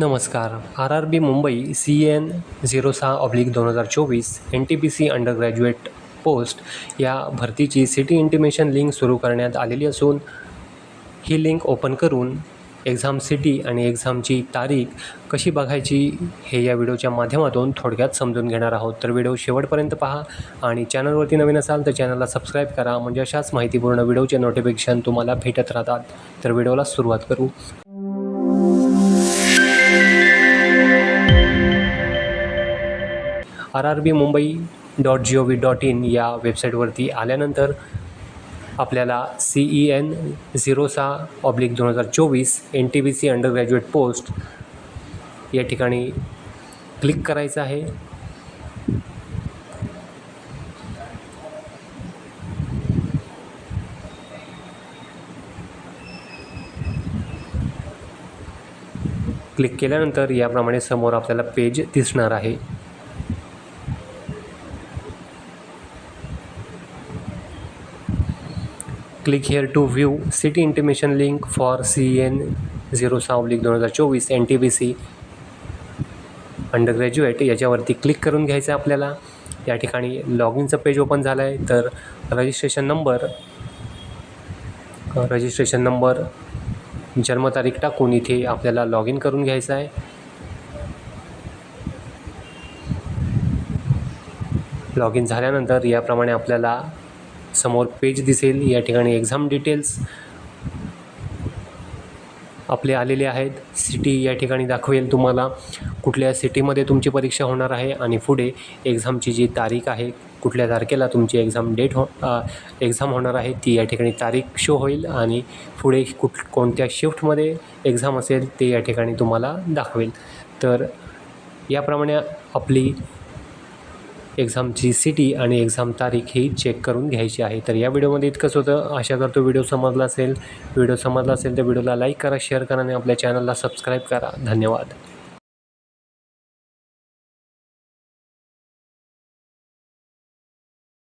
नमस्कार. R R B Mumbai C N zero सहा oblique दोन हजार चोवीस N T P C under graduate post या भरतीची सिटी इंटिमेशन लिंक सुरू करण्यात आलेली असून ही लिंक ओपन करून एक्झाम सिटी आणि एक्झामची तारीख कशी बघायची हे या व्हिडिओच्या माध्यमातून थोडक्यात समजून घेणार आहोत. तर व्हिडिओ शेवटपर्यंत पहा आणि चॅनलवरती नवीन असाल तर चॅनलला सबस्क्राईब करा. म्हणजे अशाच माहितीपूर्ण व्हिडिओचे नोटिफिकेशन तुम्हाला भेटत राहतात. तर व्हिडिओला सुरुवात करू. R R B Mumbai dot G O V dot in या वेबसाईटवरती आल्यानंतर आपल्याला सी ई एन झिरो सहा ऑब्लिक दोन हजार चोवीस N T B C under graduate post या ठिकाणी क्लिक करायचं आहे. क्लिक केल्यानंतर याप्रमाणे समोर आपल्याला पेज दिसणार आहे. Click here to view city intimation link for C N zero सहा ऑब्लिक दोन हजार चोवीस N T B C under graduate याच्यावरती क्लिक करून घ्यायचं आहे आपल्याला. या ठिकाणी लॉग इनचं पेज ओपन झालं आहे तर रजिस्ट्रेशन नंबर रजिस्ट्रेशन नंबर जन्मतारीख टाकून इथे आपल्याला लॉग इन करून घ्यायचं आहे. लॉग इन झाल्यानंतर याप्रमाणे आपल्याला समोर पेज दिसेल. या ठिकाणी एक्झाम डिटेल्स आपले आलेले आहेत. सिटी या ठिकाणी दाखवेल तुम्हाला कुठल्या सिटीमध्ये तुमची परीक्षा होणार आहे आणि पुढे एक्झामची जी तारीख आहे कुठल्या तारखेला तुमची एक्झाम डेट हो एक्झाम होणार आहे ती या ठिकाणी तारीख शो होईल आणि पुढे कुठ कोणत्या शिफ्टमध्ये एक्झाम असेल ते या ठिकाणी तुम्हाला दाखवेल. तर याप्रमाणे आपली एक्झामची सिटी आणि एक्झाम तारीख ही चेक करून घ्यायची आहे. तर या व्हिडिओमध्ये इतकंच होतं. आशा करतो व्हिडिओ समजला असेल. व्हिडिओ समजला असेल तर व्हिडिओला लाईक करा शेअर करा आणि आपल्या चॅनलला सबस्क्राईब करा. धन्यवाद.